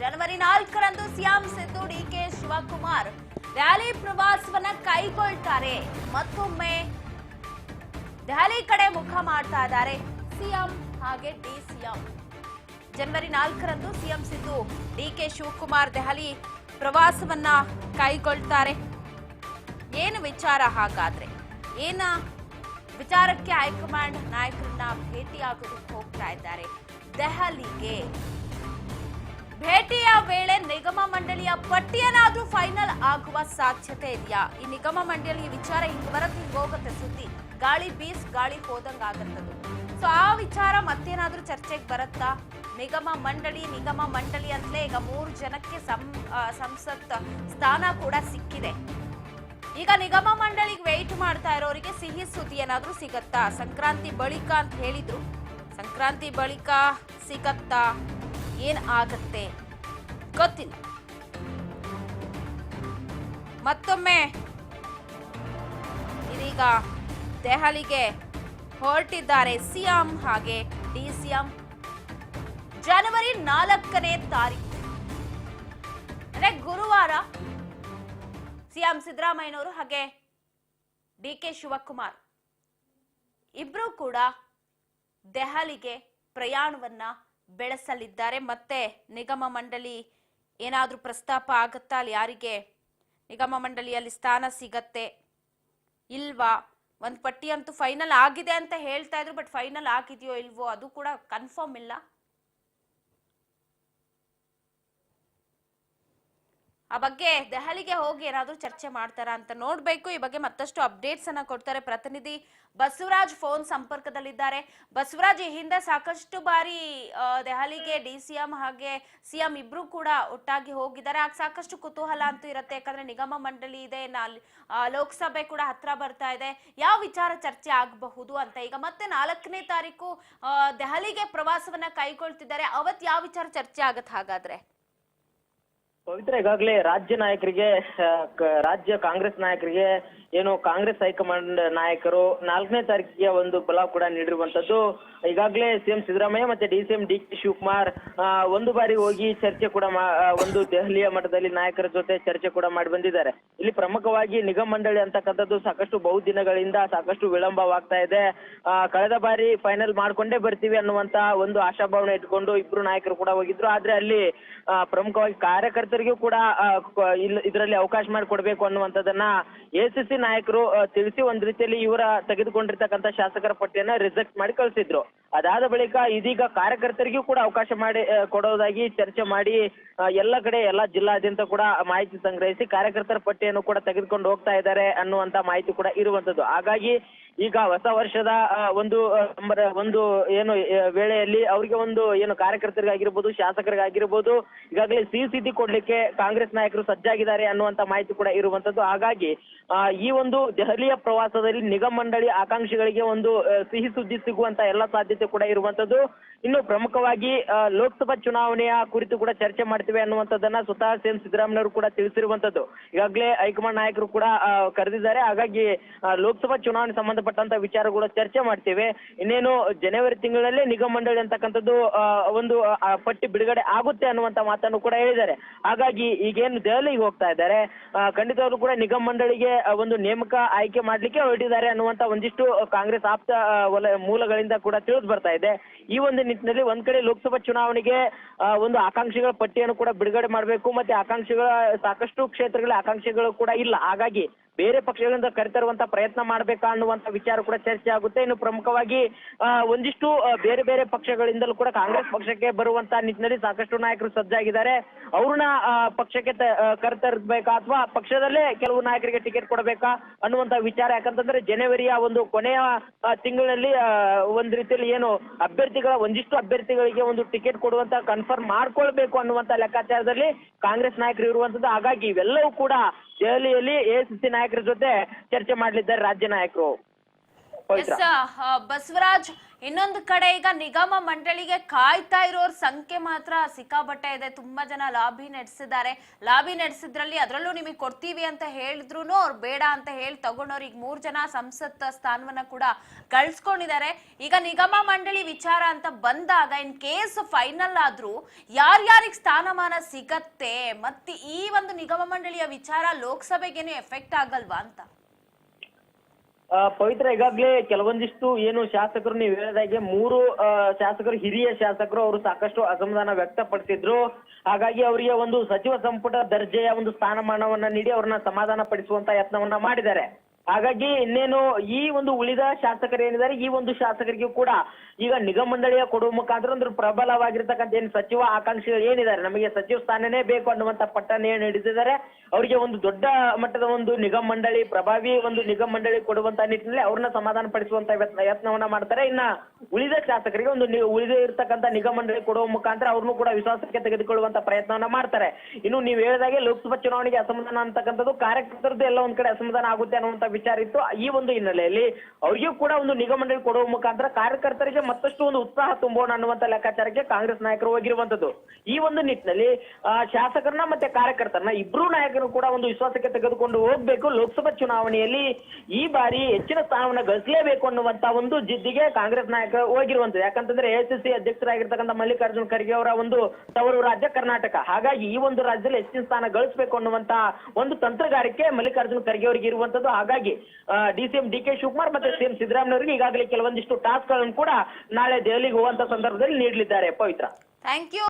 ಜನವರಿ ನಾಲ್ಕರಂದು CM Siddu, DK Shivakumar rally ಪ್ರವಾಸವನ್ನ ಕೈಗೊಳ್ತಾರೆ. ಮತ್ತೊಮ್ಮೆ ದೆಹಲಿ ಕಡೆ ಮುಖ ಮಾಡ್ತಾ ಇದ್ದಾರೆ ಸಿಎಂ ಹಾಗೆ ಡಿಸಿಎಂ ಜನವರಿ ನಾಲ್ಕರಂದು ಸಿಎಂ ಸಿದ್ದು, ಡಿಕೆ ಶಿವಕುಮಾರ್ ದೆಹಲಿ ಪ್ರವಾಸವನ್ನ ಕೈಗೊಳ್ತಾರೆ. ಏನು ವಿಚಾರ ಹಾಗಾದ್ರೆ? ಏನ ವಿಚಾರಕ್ಕೆ ಹೈಕಮಾಂಡ್ ನಾಯಕರನ್ನ ಭೇಟಿಯಾಗೋದಕ್ಕೆ ಹೋಗ್ತಾ ಇದ್ದಾರೆ ದೆಹಲಿಗೆ? ಭೇಟಿಯ ವೇಳೆ ನಿಗಮ ಮಂಡಳಿಯ ಪಟ್ಟಿಯನ್ನಾದ್ರೂ ಫೈನಲ್ ಆಗುವ ಸಾಧ್ಯತೆ ಇದೆಯಾ? ಈ ನಿಗಮ ಮಂಡಳಿ ವಿಚಾರ ಹಿಂಗ್ ಬರತ್ ಹಿಂಗ್ ಹೋಗುತ್ತೆ ಸುದ್ದಿ. ಗಾಳಿ ಬೀಸ್, ಗಾಳಿ ಹೋದಂಗ ಆಗತ್ತದು ಸೊ ಆ ವಿಚಾರ ಮತ್ತೇನಾದ್ರೂ ಚರ್ಚೆಗೆ ಬರುತ್ತಾ? ನಿಗಮ ಮಂಡಳಿ ನಿಗಮ ಮಂಡಳಿ ಅಂತಲೇ ಈಗ ಮೂರು ಜನಕ್ಕೆ ಸಂಸತ್ ಸ್ಥಾನ ಕೂಡ ಸಿಕ್ಕಿದೆ. ಈಗ ನಿಗಮ ಮಂಡಳಿಗೆ ವೆಯ್ಟ್ ಮಾಡ್ತಾ ಇರೋರಿಗೆ ಸಿಹಿ ಸುದ್ದಿ ಏನಾದ್ರೂ ಸಿಗತ್ತಾ? ಸಂಕ್ರಾಂತಿ ಬಳಿಕ ಅಂತ ಹೇಳಿದ್ರು. ಸಂಕ್ರಾಂತಿ ಬಳಿಕ ಸಿಗತ್ತಾ? ಏನ್ ಆಗತ್ತೆ ಗೊತ್ತಿಲ್ಲ. ಮತ್ತೊಮ್ಮೆ ಇದೀಗ ದೆಹಲಿಗೆ ಹೊರಟಿದ್ದಾರೆ ಸಿಎಂ ಹಾಗೆ ಡಿ ಸಿಎಂ ಜನವರಿ ನಾಲ್ಕನೇ ತಾರೀಕು. ಅಂದ್ರೆ ಗುರುವಾರ ಸಿಎಂ ಸಿದ್ದರಾಮಯ್ಯನವರು ಹಾಗೆ ಡಿ ಕೆ ಶಿವಕುಮಾರ್ ಇಬ್ರು ಕೂಡ ದೆಹಲಿಗೆ ಪ್ರಯಾಣವನ್ನ ಬೆಳೆಸಲಿದ್ದಾರೆ. ಮತ್ತೆ ನಿಗಮ ಮಂಡಳಿ ಏನಾದರೂ ಪ್ರಸ್ತಾಪ ಆಗುತ್ತಾ? ಅಲ್ಲಿ ಯಾರಿಗೆ? ನಿಗಮ ಮಂಡಳಿಯಲ್ಲಿ ಸ್ಥಾನ ಸಿಗತ್ತೆ ಇಲ್ವಾ? ಒಂದು ಪಟ್ಟಿ ಅಂತೂ ಫೈನಲ್ ಆಗಿದೆ ಅಂತ ಹೇಳ್ತಾ ಇದ್ರು ಬಟ್ ಫೈನಲ್ ಆಗಿದೆಯೋ ಇಲ್ವೋ ಅದು ಕೂಡ ಕನ್ಫರ್ಮ್ ಇಲ್ಲ. ಆ ಬಗ್ಗೆ ದೆಹಲಿಗೆ ಹೋಗಿ ಏನಾದರೂ ಚರ್ಚೆ ಮಾಡ್ತಾರಾ ಅಂತ ನೋಡ್ಬೇಕು. ಈ ಬಗ್ಗೆ ಮತ್ತಷ್ಟು ಅಪ್ಡೇಟ್ಸ್ ಅನ್ನ ಕೊಡ್ತಾರೆ ಪ್ರತಿನಿಧಿ ಬಸವರಾಜ್ ಫೋನ್ ಸಂಪರ್ಕದಲ್ಲಿದ್ದಾರೆ. ಬಸವರಾಜ್, ಈ ಹಿಂದೆ ಸಾಕಷ್ಟು ಬಾರಿ ದೆಹಲಿಗೆ ಡಿ ಸಿ ಎಂ ಹಾಗೆ ಸಿಎಂ ಇಬ್ರು ಕೂಡ ಒಟ್ಟಾಗಿ ಹೋಗಿದ್ದಾರೆ. ಆಗ ಸಾಕಷ್ಟು ಕುತೂಹಲ ಅಂತೂ ಇರುತ್ತೆ. ಯಾಕಂದ್ರೆ ನಿಗಮ ಮಂಡಳಿ ಇದೆ ಲೋಕಸಭೆ ಕೂಡ ಹತ್ರ ಬರ್ತಾ ಇದೆ. ಯಾವ ವಿಚಾರ ಚರ್ಚೆ ಆಗಬಹುದು ಅಂತ ಈಗ ಮತ್ತೆ ನಾಲ್ಕನೇ ತಾರೀಕು ದೆಹಲಿಗೆ ಪ್ರವಾಸವನ್ನ ಕೈಗೊಳ್ತಿದ್ದಾರೆ. ಅವತ್ ಯಾವ ವಿಚಾರ ಚರ್ಚೆ ಆಗತ್ ಹಾಗಾದ್ರೆ? ಪವಿತ್ರ ಈಗಾಗಲೇ ರಾಜ್ಯ ನಾಯಕರಿಗೆ ರಾಜ್ಯ ಕಾಂಗ್ರೆಸ್ ನಾಯಕರಿಗೆ, ಏನು ಕಾಂಗ್ರೆಸ್ ಹೈಕಮಾಂಡ್ ನಾಯಕರು ನಾಲ್ಕನೇ ತಾರೀಕಿಗೆ ಒಂದು ಬಲ ಕೂಡ ನೀಡಿರುವಂತದ್ದು. ಈಗಾಗಲೇ ಸಿಎಂ ಸಿದ್ದರಾಮಯ್ಯ ಮತ್ತೆ D CM D K Shivakumar ಒಂದು ಬಾರಿ ಹೋಗಿ ಚರ್ಚೆ ಕೂಡ ಒಂದು ದೆಹಲಿಯ ಮಟ್ಟದಲ್ಲಿ ನಾಯಕರ ಜೊತೆ ಚರ್ಚೆ ಕೂಡ ಮಾಡಿ ಬಂದಿದ್ದಾರೆ. ಇಲ್ಲಿ ಪ್ರಮುಖವಾಗಿ ನಿಗಮ ಮಂಡಳಿ ಅಂತಕ್ಕಂಥದ್ದು ಸಾಕಷ್ಟು ಬಹುದಿನಗಳಿಂದ ಸಾಕಷ್ಟು ವಿಳಂಬವಾಗ್ತಾ ಇದೆ. ಕಳೆದ ಬಾರಿ ಫೈನಲ್ ಮಾಡ್ಕೊಂಡೇ ಬರ್ತೀವಿ ಅನ್ನುವಂತ ಒಂದು ಆಶಾಭಾವನೆ ಇಟ್ಕೊಂಡು ಇಬ್ರು ನಾಯಕರು ಕೂಡ ಹೋಗಿದ್ರು. ಆದ್ರೆ ಅಲ್ಲಿ ಪ್ರಮುಖವಾಗಿ ಪ್ರಮುಖವಾಗಿ ಕಾರ್ಯಕರ್ತರಿಗೂ ಕೂಡ ಇದರಲ್ಲಿ ಅವಕಾಶ ಮಾಡಿಕೊಡ್ಬೇಕು ಅನ್ನುವಂಥದ್ದನ್ನ ಎ ಸಿ ಸಿ ನಾಯಕರು ತಿಳಿಸಿ ಒಂದ್ ರೀತಿಯಲ್ಲಿ ಇವರ ತೆಗೆದುಕೊಂಡಿರ್ತಕ್ಕಂಥ ಶಾಸಕರ ಪಟ್ಟಿಯನ್ನ ರಿಜೆಕ್ಟ್ ಮಾಡಿ ಕಳಿಸಿದ್ರು. ಅದಾದ ಬಳಿಕ ಇದೀಗ ಕಾರ್ಯಕರ್ತರಿಗೂ ಕೂಡ ಅವಕಾಶ ಮಾಡಿ ಕೊಡೋದಾಗಿ ಚರ್ಚೆ ಮಾಡಿ ಎಲ್ಲ ಕಡೆ, ಎಲ್ಲ ಜಿಲ್ಲಾದ್ಯಂತ ಕೂಡ ಮಾಹಿತಿ ಸಂಗ್ರಹಿಸಿ ಕಾರ್ಯಕರ್ತರ ಪಟ್ಟಿಯನ್ನು ಕೂಡ ತೆಗೆದುಕೊಂಡು ಹೋಗ್ತಾ ಇದ್ದಾರೆ ಅನ್ನುವಂತ ಮಾಹಿತಿ ಕೂಡ ಇರುವಂತದ್ದು ಹಾಗಾಗಿ ಈಗ ಹೊಸ ವರ್ಷದ ಒಂದು ಒಂದು, ಏನು ವೇಳೆಯಲ್ಲಿ ಅವರಿಗೆ ಒಂದು, ಏನು, ಕಾರ್ಯಕರ್ತರಿಗಾಗಿರ್ಬೋದು, ಶಾಸಕರಿಗಾಗಿರ್ಬೋದು, ಈಗಾಗಲೇ ಸಿಹಿ ಸುದ್ದಿ ಕೊಡ್ಲಿಕ್ಕೆ ಕಾಂಗ್ರೆಸ್ ನಾಯಕರು ಸಜ್ಜಾಗಿದ್ದಾರೆ ಅನ್ನುವಂತ ಮಾಹಿತಿ ಕೂಡ ಇರುವಂತದ್ದು. ಹಾಗಾಗಿ ಈ ಒಂದು ದೆಹಲಿಯ ಪ್ರವಾಸದಲ್ಲಿ ನಿಗಮ ಮಂಡಳಿ ಆಕಾಂಕ್ಷಿಗಳಿಗೆ ಒಂದು ಸಿಹಿ ಸುದ್ದಿ ಸಿಗುವಂತ ಎಲ್ಲ ಸಾಧ್ಯತೆ ಕೂಡ ಇರುವಂತದ್ದು. ಇನ್ನು ಪ್ರಮುಖವಾಗಿ ಲೋಕಸಭಾ ಚುನಾವಣೆಯ ಕುರಿತು ಕೂಡ ಚರ್ಚೆ ಮಾಡ್ತೀವಿ ಅನ್ನುವಂಥದ್ದನ್ನ ಸ್ವತಃ ಸಿಎಂ ಸಿದ್ದರಾಮಯ್ಯವರು ಕೂಡ ತಿಳಿಸಿರುವಂತದ್ದು. ಈಗಾಗಲೇ ಹೈಕಮಾಂಡ್ ನಾಯಕರು ಕೂಡ ಕರೆದಿದ್ದಾರೆ. ಹಾಗಾಗಿ ಲೋಕಸಭಾ ಚುನಾವಣೆ ಸಂಬಂಧಪಟ್ಟಂತ ವಿಚಾರ ಕೂಡ ಚರ್ಚೆ ಮಾಡ್ತೇವೆ. ಇನ್ನೇನು ಜನವರಿ ತಿಂಗಳಲ್ಲಿ ನಿಗಮ ಮಂಡಳಿ ಅಂತಕ್ಕಂಥದ್ದು ಒಂದು ಪಟ್ಟಿ ಬಿಡುಗಡೆ ಆಗುತ್ತೆ ಅನ್ನುವಂತ ಮಾತನ್ನು ಕೂಡ ಹೇಳಿದ್ದಾರೆ. ಹಾಗಾಗಿ ಈಗೇನು ದೆಹಲಿಗೆ ಹೋಗ್ತಾ ಇದ್ದಾರೆ. ಖಂಡಿತವಾಗ್ಲೂ ಕೂಡ ನಿಗಮ ಮಂಡಳಿಗೆ ಒಂದು ನೇಮಕ ಆಯ್ಕೆ ಮಾಡ್ಲಿಕ್ಕೆ ಹೊರಟಿದ್ದಾರೆ ಅನ್ನುವಂತ ಒಂದಿಷ್ಟು ಕಾಂಗ್ರೆಸ್ ಆಪ್ತ ಮೂಲಗಳಿಂದ ಕೂಡ ತಿಳಿದು ಬರ್ತಾ ಇದೆ. ಈ ಒಂದು ನಿಟ್ಟಿನಲ್ಲಿ ಒಂದ್ ಕಡೆ ಲೋಕಸಭಾ ಚುನಾವಣೆಗೆ ಒಂದು ಆಕಾಂಕ್ಷಿಗಳ ಪಟ್ಟಿಯನ್ನು ಕೂಡ ಬಿಡುಗಡೆ ಮಾಡಬೇಕು. ಮತ್ತೆ ಆಕಾಂಕ್ಷಿಗಳ, ಸಾಕಷ್ಟು ಕ್ಷೇತ್ರಗಳ ಆಕಾಂಕ್ಷಿಗಳು ಕೂಡ ಇಲ್ಲ. ಹಾಗಾಗಿ ಬೇರೆ ಪಕ್ಷಗಳಿಂದ ಕರೆತರುವಂತ ಪ್ರಯತ್ನ ಮಾಡ್ಬೇಕಾ ಅನ್ನುವಂತ ವಿಚಾರ ಕೂಡ ಚರ್ಚೆ ಆಗುತ್ತೆ. ಇನ್ನು ಪ್ರಮುಖವಾಗಿ ಒಂದಿಷ್ಟು ಬೇರೆ ಬೇರೆ ಪಕ್ಷಗಳಿಂದಲೂ ಕೂಡ ಕಾಂಗ್ರೆಸ್ ಪಕ್ಷಕ್ಕೆ ಬರುವಂತ ನಿಟ್ಟಿನಲ್ಲಿ ಸಾಕಷ್ಟು ನಾಯಕರು ಸಜ್ಜಾಗಿದ್ದಾರೆ. ಅವ್ರನ್ನ ಪಕ್ಷಕ್ಕೆ ಕರೆತರಬೇಕಾ ಅಥವಾ ಪಕ್ಷದಲ್ಲೇ ಕೆಲವು ನಾಯಕರಿಗೆ ಟಿಕೆಟ್ ಕೊಡಬೇಕಾ ಅನ್ನುವಂತ ವಿಚಾರ. ಯಾಕಂತಂದ್ರೆ ಜನವರಿಯ ಒಂದು ಕೊನೆಯ ತಿಂಗಳಲ್ಲಿ ಒಂದ್ ರೀತಿಯಲ್ಲಿ ಏನು ಅಭ್ಯರ್ಥಿಗಳ, ಒಂದಿಷ್ಟು ಅಭ್ಯರ್ಥಿಗಳಿಗೆ ಒಂದು ಟಿಕೆಟ್ ಕೊಡುವಂತ ಕನ್ಫರ್ಮ್ ಮಾಡ್ಕೊಳ್ಬೇಕು ಅನ್ನುವಂತ ಲೆಕ್ಕಾಚಾರದಲ್ಲಿ ಕಾಂಗ್ರೆಸ್ ನಾಯಕರು ಇರುವಂತದ್ದು. ಹಾಗಾಗಿ ಇವೆಲ್ಲವೂ ಕೂಡ ದೆಹಲಿಯಲ್ಲಿ ಎಸಿಸಿ ನಾಯಕರ ಜೊತೆ ಚರ್ಚೆ ಮಾಡಲಿದ್ದಾರೆ ರಾಜ್ಯ ನಾಯಕರು. ಪವಿತ್ರ ಬಸವರಾಜ್, ಇನ್ನೊಂದು ಕಡೆ ಈಗ ನಿಗಮ ಮಂಡಳಿಗೆ ಕಾಯ್ತಾ ಇರೋರ್ ಸಂಖ್ಯೆ ಮಾತ್ರ ಸಿಕ್ಕಾಬಟ್ಟೆ ಇದೆ. ತುಂಬಾ ಜನ ಲಾಬಿ ನಡೆಸಿದ್ದಾರೆ. ಲಾಬಿ ನಡೆಸಿದ್ರಲ್ಲಿ ಅದರಲ್ಲೂ ನಿಮಗೆ ಕೊಡ್ತೀವಿ ಅಂತ ಹೇಳಿದ್ರು ಅವ್ರು ಬೇಡ ಅಂತ ಹೇಳಿ ತಗೊಂಡವ್ರು ಈಗ ಮೂರ್ ಜನ ಸಂಸತ್ ಸ್ಥಾನವನ್ನ ಕೂಡ ಕಳ್ಸ್ಕೊಂಡಿದ್ದಾರೆ. ಈಗ ನಿಗಮ ಮಂಡಳಿ ವಿಚಾರ ಅಂತ ಬಂದಾಗ ಇನ್ ಕೇಸ್ ಫೈನಲ್ ಆದ್ರೂ ಯಾರ್ಯಾರಿಗೆ ಸ್ಥಾನಮಾನ ಸಿಗತ್ತೆ ಮತ್ತೆ ಈ ಒಂದು ನಿಗಮ ಮಂಡಳಿಯ ವಿಚಾರ ಲೋಕಸಭೆಗೇನು ಎಫೆಕ್ಟ್ ಆಗಲ್ವಾ ಅಂತ? ಪವಿತ್ರ, ಈಗಾಗ್ಲೇ ಕೆಲವೊಂದಿಷ್ಟು ಏನು ಶಾಸಕರು ನೀವು ಹೇಳಿದಾಗೆ ಮೂರು ಶಾಸಕರು, ಹಿರಿಯ ಶಾಸಕರು ಅವರು ಸಾಕಷ್ಟು ಅಸಮಾಧಾನ ವ್ಯಕ್ತಪಡಿಸಿದ್ರು. ಹಾಗಾಗಿ ಅವರಿಗೆ ಒಂದು ಸಚಿವ ಸಂಪುಟ ದರ್ಜೆಯ ಒಂದು ಸ್ಥಾನಮಾನವನ್ನ ನೀಡಿ ಅವ್ರನ್ನ ಸಮಾಧಾನ ಪಡಿಸುವಂತ ಯತ್ನವನ್ನ ಮಾಡಿದ್ದಾರೆ. ಹಾಗಾಗಿ ಇನ್ನೇನು ಈ ಒಂದು ಉಳಿದ ಶಾಸಕರು ಏನಿದ್ದಾರೆ ಈ ಒಂದು ಶಾಸಕರಿಗೂ ಕೂಡ ಈಗ ನಿಗಮ ಮಂಡಳಿಯ ಕೊಡುವ ಮುಖಾಂತರ ಒಂದು ಪ್ರಬಲವಾಗಿರ್ತಕ್ಕಂಥ ಏನು ಸಚಿವ ಆಕಾಂಕ್ಷಿಗಳು ಏನಿದ್ದಾರೆ, ನಮಗೆ ಸಚಿವ ಸ್ಥಾನನೇ ಬೇಕು ಅನ್ನುವಂತ ಪಟ್ಟಣ ಏನು ಹಿಡಿದಿದ್ದಾರೆ ಅವರಿಗೆ ಒಂದು ದೊಡ್ಡ ಮಟ್ಟದ ಒಂದು ನಿಗಮ ಮಂಡಳಿ ಪ್ರಭಾವಿ ಒಂದು ನಿಗಮ ಮಂಡಳಿ ಕೊಡುವಂತ ನಿಟ್ಟಿನಲ್ಲಿ ಅವ್ರನ್ನ ಸಮಾಧಾನ ಪಡಿಸುವಂತ ಯತ್ನ- ಯತ್ನವನ್ನ ಮಾಡ್ತಾರೆ. ಇನ್ನ ಉಳಿದ ಶಾಸಕರಿಗೆ ಒಂದು ಉಳಿದ ಇರ್ತಕ್ಕಂಥ ನಿಗಮ ಮಂಡಳಿ ಕೊಡುವ ಮುಖಾಂತರ ಅವ್ರನ್ನು ಕೂಡ ವಿಶ್ವಾಸಕ್ಕೆ ತೆಗೆದುಕೊಳ್ಳುವಂತ ಪ್ರಯತ್ನವನ್ನ ಮಾಡ್ತಾರೆ. ಇನ್ನು ನೀವು ಹೇಳಿದಾಗೆ ಲೋಕಸಭಾ ಚುನಾವಣೆಗೆ ಅಸಮಾಧಾನ ಅಂತಕ್ಕಂಥದ್ದು ಕಾರ್ಯಕರ್ತರದ್ದು ಎಲ್ಲ ಒಂದ್ ಕಡೆ ಅಸಮಾಧಾನ ಆಗುತ್ತೆ ಅನ್ನುವಂತ ವಿಚಾರ ಇತ್ತು. ಈ ಒಂದು ಹಿನ್ನೆಲೆಯಲ್ಲಿ ಅವರಿಗೂ ಕೂಡ ಒಂದು ನಿಗಮ ಮಂಡಳಿ ಕೊಡುವ ಮುಖಾಂತರ ಕಾರ್ಯಕರ್ತರಿಗೆ ಮತ್ತಷ್ಟು ಒಂದು ಉತ್ಸಾಹ ತುಂಬೋಣ ಅನ್ನುವಂತ ಲೆಕ್ಕಾಚಾರಕ್ಕೆ ಕಾಂಗ್ರೆಸ್ ನಾಯಕರು ಹೋಗಿರುವಂತದ್ದು. ಈ ಒಂದು ನಿಟ್ಟಿನಲ್ಲಿ ಶಾಸಕರನ್ನ ಮತ್ತೆ ಕಾರ್ಯಕರ್ತರನ್ನ ಇಬ್ರು ನಾಯಕರು ಕೂಡ ಒಂದು ವಿಶ್ವಾಸಕ್ಕೆ ತೆಗೆದುಕೊಂಡು ಹೋಗ್ಬೇಕು. ಲೋಕಸಭಾ ಚುನಾವಣೆಯಲ್ಲಿ ಈ ಬಾರಿ ಹೆಚ್ಚಿನ ಸ್ಥಾನವನ್ನ ಗಳಿಸಲೇಬೇಕು ಅನ್ನುವಂತ ಒಂದು ಜಿದ್ದಿಗೆ ಕಾಂಗ್ರೆಸ್ ನಾಯಕರು ಹೋಗಿರುವಂತದ್ದು. ಯಾಕಂತಂದ್ರೆ ಎಐಸಿಸಿ ಅಧ್ಯಕ್ಷರಾಗಿರ್ತಕ್ಕಂಥ ಮಲ್ಲಿಕಾರ್ಜುನ ಖರ್ಗೆ ಅವರ ಒಂದು ತವರು ರಾಜ್ಯ ಕರ್ನಾಟಕ. ಹಾಗಾಗಿ ಈ ಒಂದು ರಾಜ್ಯದಲ್ಲಿ ಹೆಚ್ಚಿನ ಸ್ಥಾನ ಗಳಿಸಬೇಕು ಅನ್ನುವಂತ ಒಂದು ತಂತ್ರಗಾರಿಕೆ ಮಲ್ಲಿಕಾರ್ಜುನ ಖರ್ಗೆ ಅವರಿಗೆ ಇರುವಂತದ್ದು. ಹಾಗಾಗಿ D C M D K Shivakumar ಮತ್ತೆ ಸಿ ಎಂ ಸಿದ್ದರಾಮಯ್ಯವರಿಗೆ ಈಗಾಗಲೇ ಕೆಲವೊಂದಿಷ್ಟು ಟಾಸ್ಕ್ಗಳನ್ನು ಕೂಡ ನಾಳೆ ದೆಹಲಿಗೆ ಹೋಗುವಂತ ಸಂದರ್ಭದಲ್ಲಿ ನೀಡಲಿದ್ದಾರೆ ಪವಿತ್ರ. Thank you.